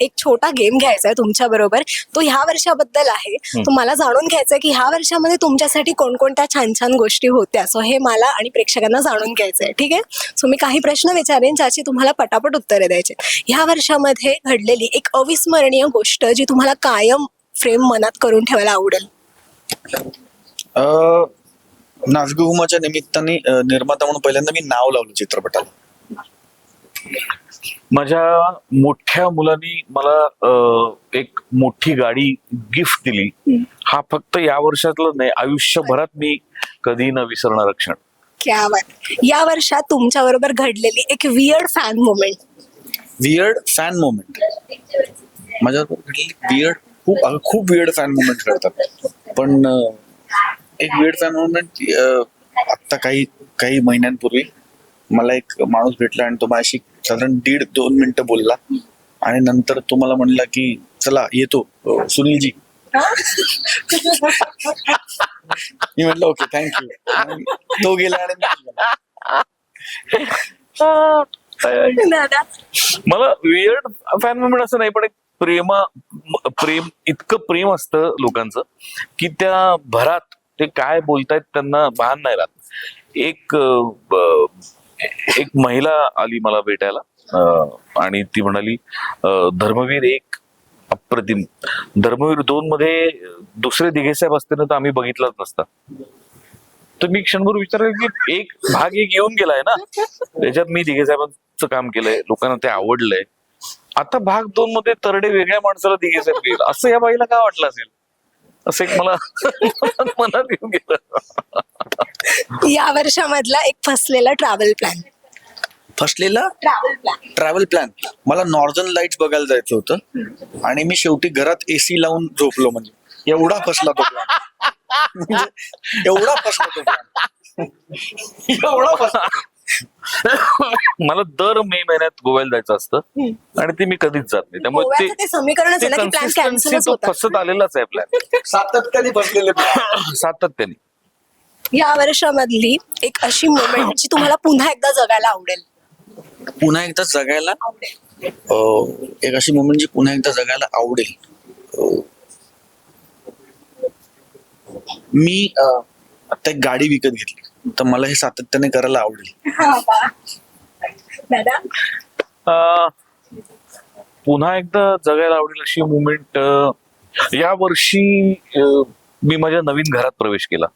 एक छोटा गेम घ्यायचा आहे तुमच्या बरोबर. तो ह्या वर्षाबद्दल आहे. तो मला जाणून घ्यायचा आहे की ह्या वर्षामध्ये तुमच्यासाठी कोणकोणत्या छान छान गोष्टी होत्या. सो हे मला आणि प्रेक्षकांना जाणून घ्यायचं आहे ठीक आहे? सो मी काही प्रश्न विचारेन ज्याची तुम्हाला पटापट उत्तरे द्यायचे ह्या वर्षामध्ये घडलेली एक अविस्मरणीय गोष्ट जी तुम्हाला कायम फ्रेम मनात करून ठेवायला आवडेल. अं, नाचगुमाच्या निमित्ताने निर्माता म्हणून पहिल्यांदा मी नाव लावलं चित्रपटाला. माझ्या मोठ्या मुलांनी मला एक मोठी गाडी गिफ्ट दिली. हा फक्त या वर्षातलं नाही आयुष्यभरात मी कधी न विसरणार क्षण क्या बात. या वर्षात तुमच्या बरोबर घडलेली एक weird fan moment weird fan moment माझ्याबरोबर घडलेली वियर्ड खूप खूप वियर्ड फॅन मोमेंट घडतात. पण एक वियर्ड फॅन मोमेंट आत्ता काही काही महिन्यांपूर्वी मला एक माणूस भेटला आणि तो माझ्याशी साधारण दीड दोन मिनिटं बोलला. आणि नंतर तो मला म्हणला की चला येतो सुनीलजी. मी म्हटलं ओके थँक्यू तो गेला आणि मला वियर्ड फॅन मुमेंट असं नाही पण एक प्रेमा प्रेम इतकं प्रेम असतं लोकांचं की त्या भरात ते काय बोलतायत त्यांना भान नाही राहत. एक एक महिला आली मला भेटायला आणि ती म्हणाली धर्मवीर एक अप्रतिम. धर्मवीर दोन मध्ये दुसरे दिघे साहेब असते ना तर आम्ही बघितलाच नसता. तर मी क्षणभर विचारलं की एक भाग एक येऊन गेलाय ना? त्याच्यात मी दिघे साहेबांचं काम केलंय लोकांना ते आवडलंय. आता भाग दोन मध्ये तरडे वेगळ्या माणसाला दिघे साहेब असं या बाईला काय वाटलं असेल? असं एक मला मनात येऊन गेलं. या वर्षामधला एक फसलेला ट्रॅव्हल प्लॅन फसलेला? ट्रॅव्हल प्लॅन ट्रॅव्हल प्लॅन मला नॉर्दर्न लाईट्स बघायला जायचं होतं. आणि मी शेवटी घरात एसी लावून झोपलो म्हणजे. एवढा फसला तो plan. म्हणजे एवढा फसला तो plan. एवढा फसला. मला दर मे महिन्यात गोव्याला जायचं असतं आणि ते मी कधीच जात नाही. त्यामुळे ते होता फसत आलेलाच आहे प्लॅन सातत्याने plan. सातत्याने. या वर्षामधली एक अशी मोमेंट जी तुम्हाला पुन्हा एकदा जगायला आवडेल. पुन्हा एकदा जगायला? एक अशी मोमेंट जी पुन्हा एकदा जगायला आवडेल. मी एक गाडी विकत घेतली. तर मला हे सातत्याने करायला आवडेल. पुन्हा एकदा जगायला आवडेल अशी मुवमेंट या वर्षी मी माझ्या नवीन घरात प्रवेश केला.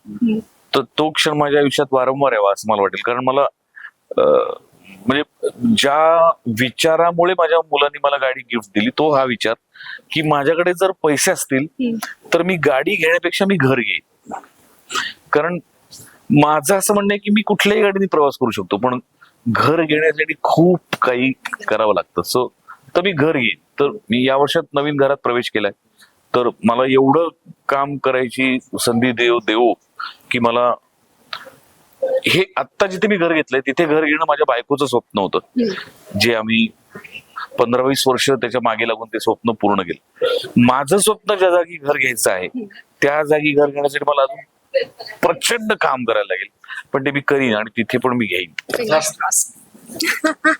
तर तो क्षण माझ्या आयुष्यात वारंवार यावा असं मला वाटेल. कारण मला म्हणजे ज्या विचारामुळे माझ्या मुलांनी मला गाडी गिफ्ट दिली तो हा विचार की माझ्याकडे जर पैसे असतील तर मी गाडी घेण्यापेक्षा मी घर घेईन. कारण माझं असं म्हणणं आहे की मी कुठल्याही गाडीने प्रवास करू शकतो पण घर घेण्यासाठी खूप काही करावं लागतं. सो तर मी घर घेईन. तर मी या वर्षात नवीन घरात प्रवेश केलाय. तर मला एवढं काम करायची संधी देव देवो की मला हे आत्ता जिथे मी घर घेतलंय तिथे घर घेणं माझ्या बायकोचं स्वप्न होतं. जे आम्ही पंधरा वीस वर्ष त्याच्यामागे लागून ते स्वप्न पूर्ण केलं. माझं स्वप्न ज्या जागी घर घ्यायचं आहे त्या जागी घर घेण्यासाठी मला अजून प्रचंड काम करायला लागेल. पण ते मी करीन आणि तिथे पण मी घेईन.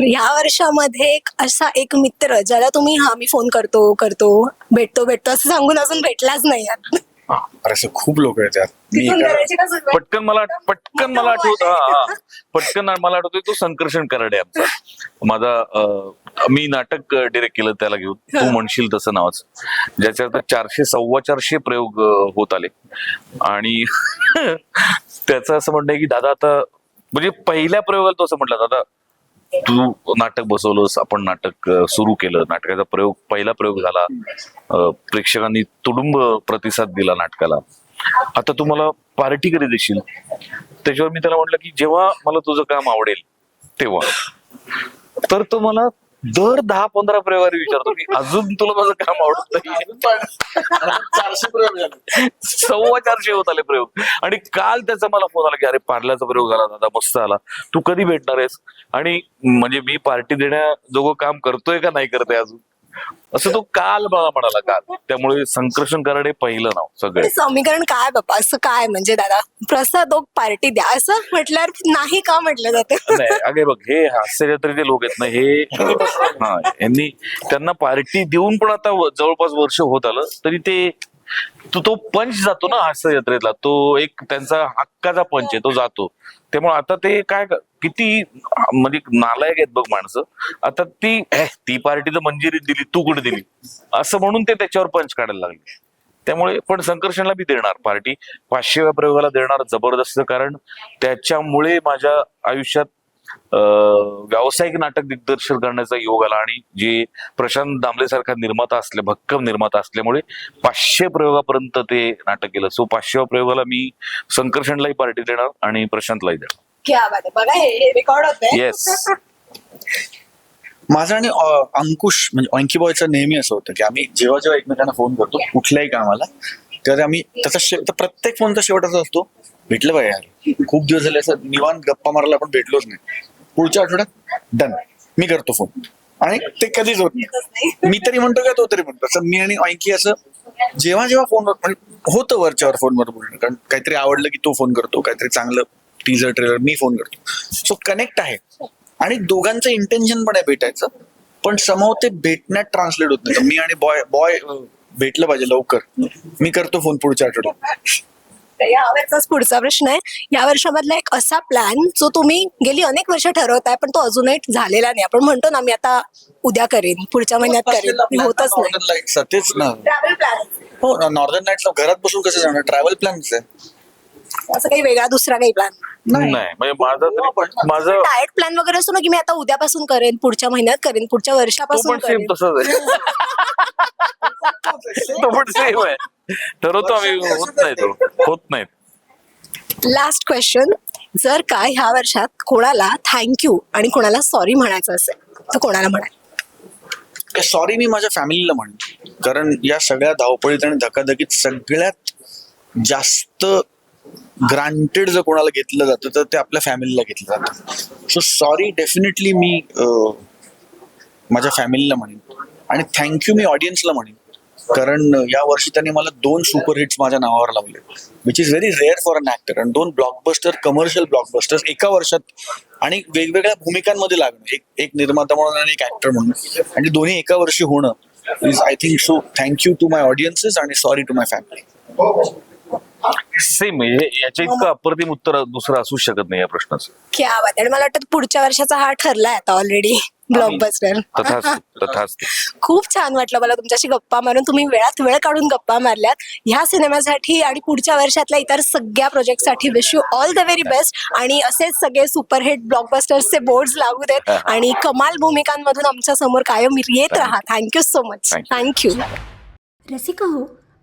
या वर्षामध्ये एक असा एक मित्र ज्याला तुम्ही हा मी फोन करतो करतो भेटतो भेटतो असं सांगून अजून भेटलाच नाही अरे असं खूप लोक आहेत यात मी तिथून एका- करायची का सुरुवात? पटकन मला पटकन मला आठवत हा हा. पटकन मला आठवतोय तो संकर्षण कराडे आमचा. माझा अं, मी नाटक डिरेक्ट केलं त्याला घेऊन. तू म्हणशील तसं नावाचं. ज्याच्यात चारशे सव्वा चारशे प्रयोग अं, होत आले. आणि त्याचं असं म्हणणं आहे की दादा आता म्हणजे पहिल्या प्रयोगाला तो असं म्हटलं दादा तू नाटक बसवलंस आपण नाटक सुरू केलं नाटकाचा प्रयोग पहिला प्रयोग झाला. प्रेक्षकांनी तुडुंब प्रतिसाद दिला नाटकाला. आता तू मला पार्टी कधी देशील? त्याच्यावर मी त्याला म्हटलं की जेव्हा मला तुझं काम आवडेल तेव्हा. तर तो मला दर दहा पंधरा प्रयोगाने विचारतो की अजून तुला माझं काम आवडत नाही. चारशे प्रयोग झाले. सव्वा चारशे होत आले प्रयोग. आणि काल त्याचा मला फोन आला की अरे पार्ल्याचा प्रयोग झाला दादा मस्त आला. तू कधी भेटणार आहेस? आणि म्हणजे मी पार्टी देण्याजोगं काम करतोय का नाही करतोय अजून? असं तो काल मला म्हणाला काल. त्यामुळे संकर्षण कराड हे पहिलं नाव सगळे. समीकरण काय बाबा? असं काय म्हणजे दादा? प्रसाद ओक पार्टी द्या. असं म्हटल्यावर नाही का म्हटलं जातं? नाही अगे बघ हे हास्य जत्रेचे लोक आहेत ना हे हा यांनी त्यांना पार्टी देऊन पण आता व- जवळपास वर्ष होत आलं तरी ते तो तो पंच जातो ना हास्य जत्रेतला. तो एक त्यांचा हक्काचा पंच आहे तो जातो. त्यामुळे आता ते काय किती म्हणजे नालायक आहेत बघ माणसं. आता ती ती पार्टी तर मंजिरी दिली तू कुठे दिली? असं म्हणून ते त्याच्यावर पंच काढायला लागले. त्यामुळे पण संकर्षणला बी देणार पार्टी पाचशेव्या प्रयोगाला देणार जबरदस्त कारण त्याच्यामुळे माझ्या आयुष्यात व्यावसायिक नाटक दिग्दर्शन करण्याचा योग आला आणि जे प्रशांत दामले सारखा निर्माता असले भक्कम निर्माता असल्यामुळे पाचशे प्रयोगापर्यंत ते नाटक केलं. सो पाचशेव्या प्रयोगाला मी संकर्षणलाही पार्टी देणार आणि प्रशांतलाही देणार. क्या बात आहे. बघा हे रेकॉर्ड होत येस माझं आणि अंकुश म्हणजे ऑंकी बॉयचं नेहमी असं होतं की आम्ही जेव्हा जेव्हा एकमेकांना फोन करतो कुठल्याही कामाला तर आम्ही त्याचा प्रत्येक फोनचा शेवट असा असतो भेटलं पाहिजे यार. खूप दिवस झाले असं निवांत गप्पा मारायला आपण भेटलोच नाही. पुढच्या आठवड्यात डन मी करतो फोन आणि ते कधीच होत नाही. मी तरी म्हणतो का तो तरी म्हणतो. असं मी आणि ऐकी असं जेव्हा जेव्हा फोनवर म्हणजे होतं वरच्यावर फोनवर बोलणं. कारण काहीतरी आवडलं की तो फोन करतो काहीतरी चांगलं टीजर ट्रेलर मी फोन करतो. सो कनेक्ट आहे. आणि दोघांचं इंटेन्शन पण आहे भेटायचं. पण समोर ते भेटण्यात ट्रान्सलेट होत नाही. मी आणि बॉय बॉय भेटलं पाहिजे लवकर. मी करतो फोन पुढच्या आठवड्यात. तर या वर्षाच पुढचा प्रश्न आहे. या वर्षामधला एक असा प्लॅन जो तुम्ही गेली अनेक वर्ष ठरवताय पण तो अजूनही झालेला नाही. आपण म्हणतो ना मी आता उद्या करेन. पुढच्या महिन्यात करेन. ते होतच नाही. नॉर्दर्न लाईट्स तेच ना. ट्रॅव्हल प्लॅन हो घरात बसून कसं जाणार? ट्रॅव्हल प्लॅन्स आहे असं काही वेगळा दुसरा काही प्लॅन नाही. म्हणजे माझं तरी माझं डायट प्लॅन वगैरे असतो ना की मी आता उद्यापासून करेन पुढच्या महिन्यात करेन पुढच्या तो वर्षापासून पण सेम करेन. तसंच आहे. तो पण सेम आहे. ठरवतो आम्ही होत नाही तो. होत नाहीत लास्ट क्वेश्चन जर का ह्या वर्षात कोणाला थँक्यू आणि कोणाला सॉरी म्हणायचं असेल तर कोणाला म्हणाल? सॉरी मी माझ्या फॅमिलीला म्हणेन कारण या सगळ्या धावपळीत आणि धकाधकीत सगळ्यात जास्त ग्रांटेड जर कोणाला घेतलं जातं तर ते आपल्या फॅमिलीला घेतलं जातं. सो सॉरी डेफिनेटली मी अं, माझ्या फॅमिलीला म्हणेन. आणि थँक्यू मी ऑडियन्सला म्हणेन. कारण या वर्षी त्यांनी मला दोन सुपर हिट्स माझ्या नावावर लावले which is very rare for an actor आणि दोन ब्लॉकबस्टर कमर्शियल ब्लॉकबस्टर्स एका वर्षात आणि वेगवेगळ्या भूमिकांमध्ये लागणं एक एक निर्माता म्हणून आणि एक ऍक्टर म्हणून. आणि दोन्ही एका वर्षी होणं is I think so thank you to my audiences आणि sorry to my family same याच्या इतकं अप्रतिम उत्तर दुसरं असू शकत नाही या प्रश्नाचं. क्या बात. आणि मला वाटतं पुढच्या वर्षाचा हा ठरलाय आता ऑलरेडी ब्लॉकबस्टर तथाच तथाच खूप छान वाटलं मला तुमच्याशी गप्पा मारून. तुम्ही वेळात वेळ काढून गप्पा मारल्यात. ह्या सिनेमासाठी आणि पुढच्या वर्षातल्या इतर सगळ्या प्रोजेक्टसाठी wish you all the very best आणि असेच सगळे सुपरहिट ब्लॉकबस्टर्सचे बोर्ड लागू देत. आणि कमाल भूमिकांमधून आमच्यासमोर कायम येत राहा. Thank you so much thank you Rasika हो